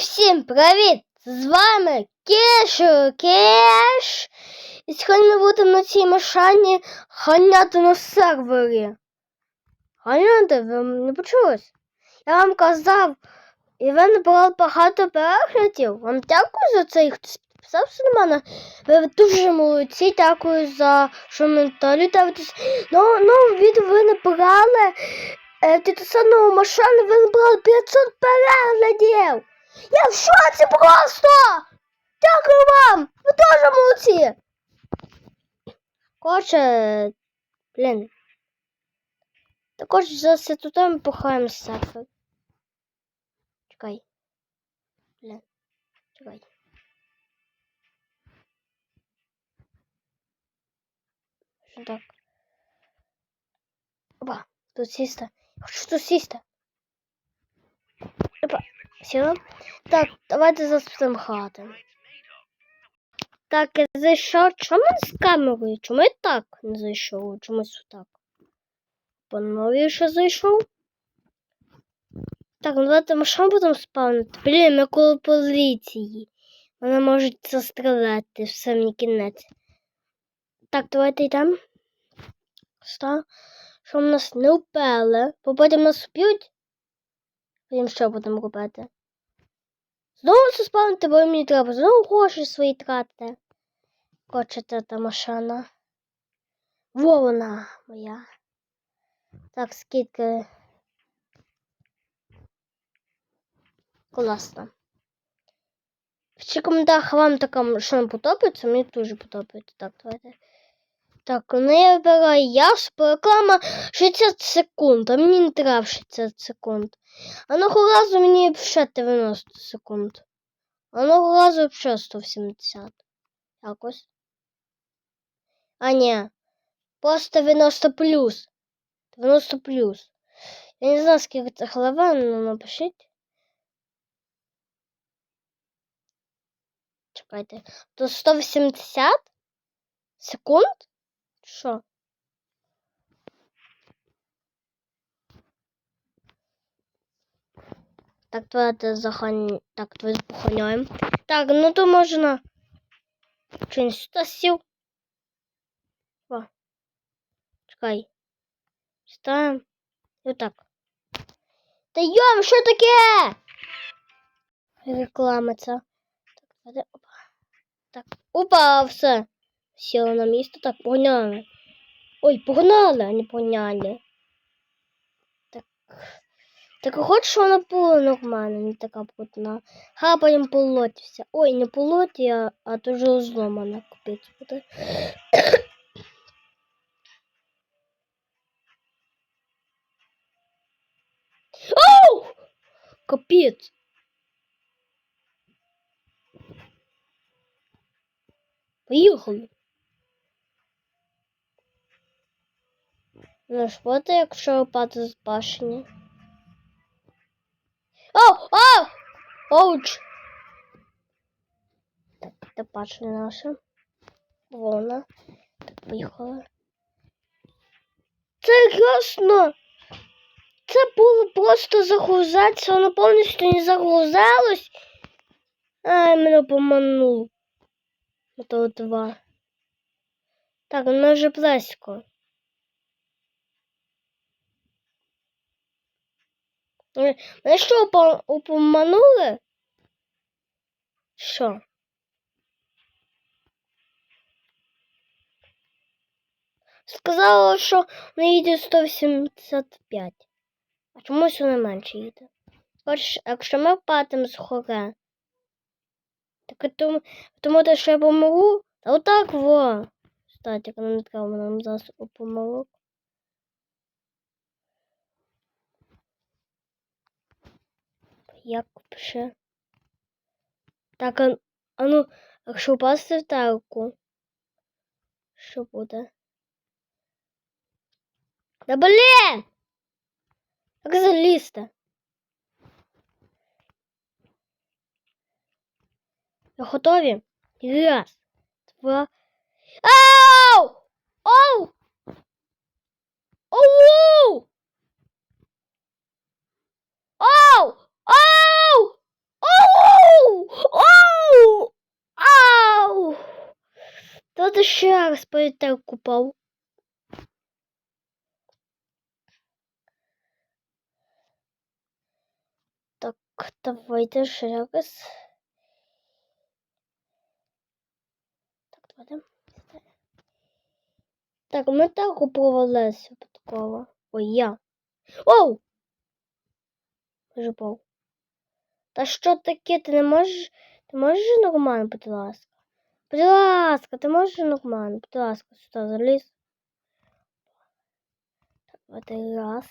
всім привіт! З вами Кешу Кеш. І сьогодні ми будемо на цій машині ганяти на сервері. Ганяти, ви не почулось? Я вам казав, і ви набрали багато переглядів. Вам дякую за це, і хтось підписався на мене. Ви дуже молодці, дякую за що коментарі дивитесь. Ну, ну, відео ви набрали. Ти ту саму машину ви набрали 500 переглядів. Я в шоці просто! Дякую вам! Ви теж молодці! Коротше, блін. Також зараз тут ми похаємо серфер. Чекай. Блін. Чекай. Що так? Опа, тут сісти. Я Хочу тут сісти. Опа, сіла. Так, давайте заспимо хати. Так, я зайшов. Чому з камерою? Чому я так не зайшов? Чомусь так. Панові ще зайшов. Так, ну давайте машину будемо спавнити. Блін, ми коло поліції. Вони можуть застріляти в самий кінець. Так, давайте йдемо. Що? Щоб нас не впели, бо потім нас вб'ють. Потім що будемо робити? Знову це спавнити, бо мені треба знову гроші свої тратити. Хочете та машина. Во вона моя. Так, скільки. Класно. В коментарях вам така машина подобається, мені дуже подобається. Так, давайте. Так, ну я вибираю ясп, реклама 60 секунд, а мені не треба 60 секунд. Одного разу мені ще 90 секунд. Одного разу ще 170. Якось. А ні. Просто 90 плюс. 90 плюс. Я не знаю, скільки це голова, ну напишіть. Чекайте. То 180 секунд? Що? Так, давайте захань... Так, давайте похоняємо. Так, ну то можна. Чи сюди сів? О. Чекай. Ставим. І отак. Та йом, що таке? Реклама ця. Так, давайте. Опа. Так, опа, все. Сіла на місце, так, погнали. Ой, погнали, а не погнали. Так. Так хоч вона була нормальна, не така брудна. Хапаємо по лоті. Ой, не по лоті, а, а дуже зломана капець буде. Оу! Капець. Поїхали. Ну що ти, якщо впати з башні? Оуч! Так, це башня наша. Вона. Так, поїхали. Це ясно! Це було просто загрузатися, воно повністю не загрузалось. Ай, мене поманув. Это два. Так, воно вже близько. Е, Мене що упоманули? Що? Сказала, що не їде 185. А чомусь вона менше їде. Хоч, якщо ми впадемо з гори, так тому, тому те, що я помогу, та отак во. Кстати, не треба нам зараз помилок. Як ще? Так, а, а ну, якщо впасти в тарку, що буде? Да блін! Як залізти? Готові? Раз, два. Ау! Оу! Оу! Оу! Оу! Оу! ще політер купав. Так, давайте ще раз. Так, давайте. Так, ми так провалилися випадково. Ой, я. Оу! Вже пов. Та що таке? Ти не можеш. Ти можеш нормально, будь ласка? Будь ласка, ти можеш нормально, будь ласка, сюди заліз. Так, давайте раз,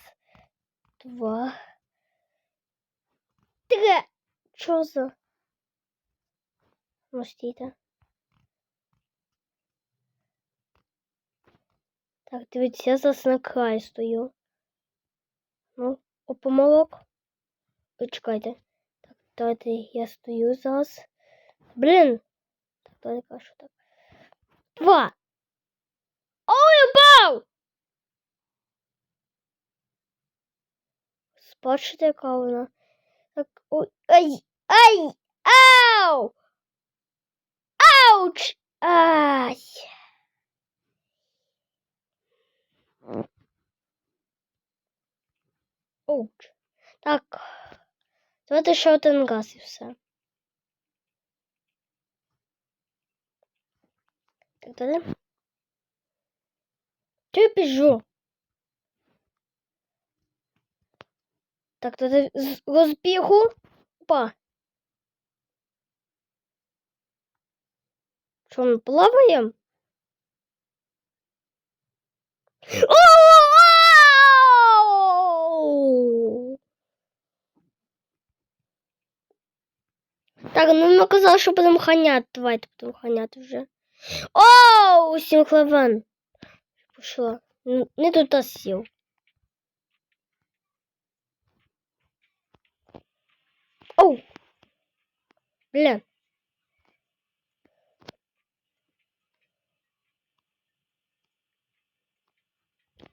два, три. Що за? Ну, стійте. Так, дивіться, я зараз на край стою. Ну, опомолок. Ой, чекайте. Так, давайте я стою зараз. Блін. Давайте кажу так. Два. Ой, упав! Бачите, яка? Так, ой, ай, ай, ау! Ауч! Ай! Оуч. Так. Давайте ще один газ і все. Так далі. Чи я біжу? Так, тоді з розбігу. Опа. Що ми плаваємо? Оу! Так, ну ми казали, що будемо ханяти. Давайте будемо ханяти вже. Оу, сім хлевен. Пішла. Н- Не тут сів. Оу. Блін.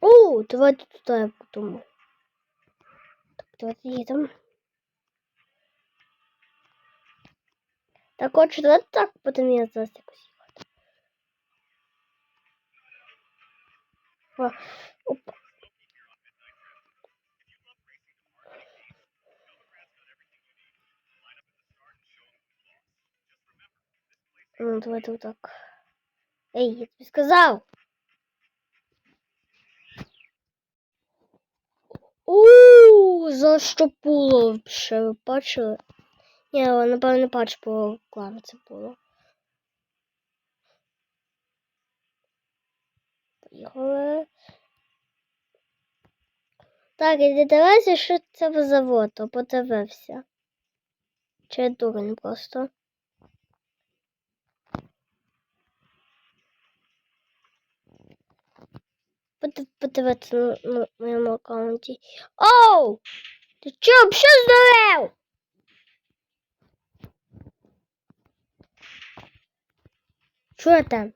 О, давайте туда я подумаю. Так, давайте їдемо. Так, отже, давайте так будемо я зараз Якось їхати. О, оп. Ну, давайте вот так. Эй, я тебе сказал. У, за що було вообще, ви бачили? Ні, напевно, не бачу, бо реклама було. Поїхали. Так, і дивися, що це за завод, подивився. Чи дурень просто? Под- Подивитися на, на моєму аккаунті. Оу! Ти чо, що здурів? Що там?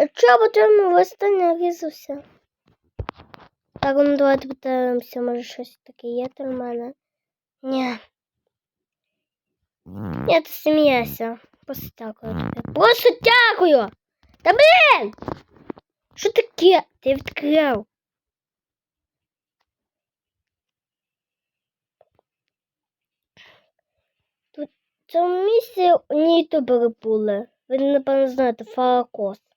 Я чого по твоєму висота не різався? Так, ну давайте подивимося, може щось таке є в мене. Ні. Ні, ти смієшся. Просто дякую тобі. Просто дякую! Та блін! Що таке? Ти відкрив? Тут в цьому місці не ютубери були. Ви, напевно, знаєте, Фаракос.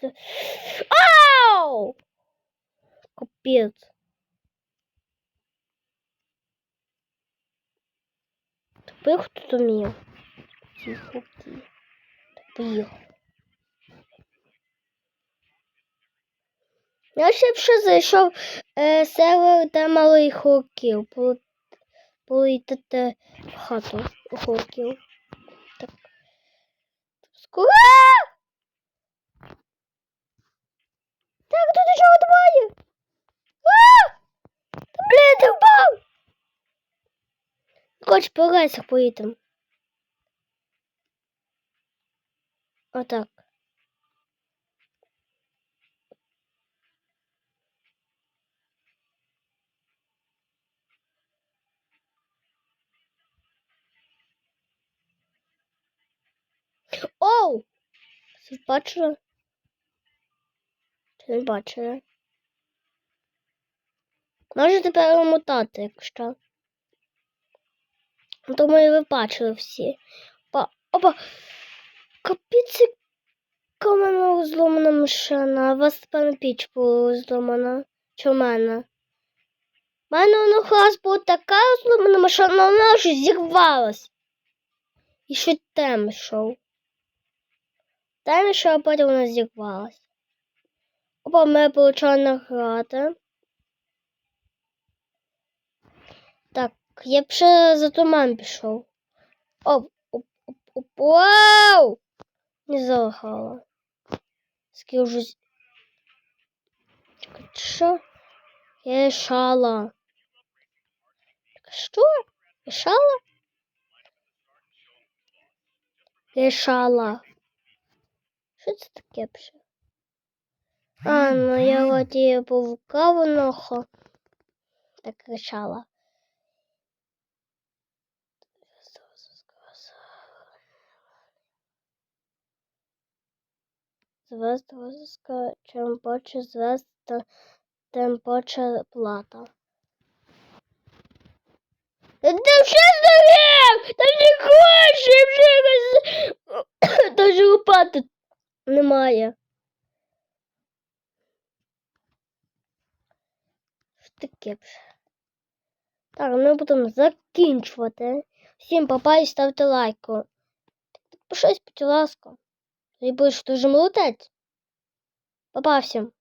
Це... Ау! Капець. Тепер хто вмів? Тихо, тихо. Поїхав. Я ще б ще зайшов е, сервер, де малий хорків. Полетити в хату хорків. Так. Скоро! Так, тут нічого немає. это ти впав! Хоч по этому. поїдемо. так. Оу! Все бачила? Не бачила? Можете перемотати, якщо. Думаю, ви бачили всі. Опа, опа. В мене зломана машина. У вас, певно, піч була зломана. Чи в мене? У мене воно раз була така зломана машина, вона вже зірвалась. І ще тем йшов. Тем йшов, а потім вона зірвалась. Опа, ми почали награти. Так, я б ще за туман пішов. Оп, оп, оп, оп, вау! Не залагала. Чекай, Що? Я рішала. Що? Рішала? Рішала. Що це таке вже? А, ну я вроді павука винохо. Так рішала. Звезд розыска, чим більше звезд, тим більше плата. Та вже здорів! Та не хоче вже. Даже лопати немає. Таке? Так, ми будемо закінчувати. Всім папа і ставте лайку. Пишись, будь ласка. І будеш дуже молодець. Папа всім.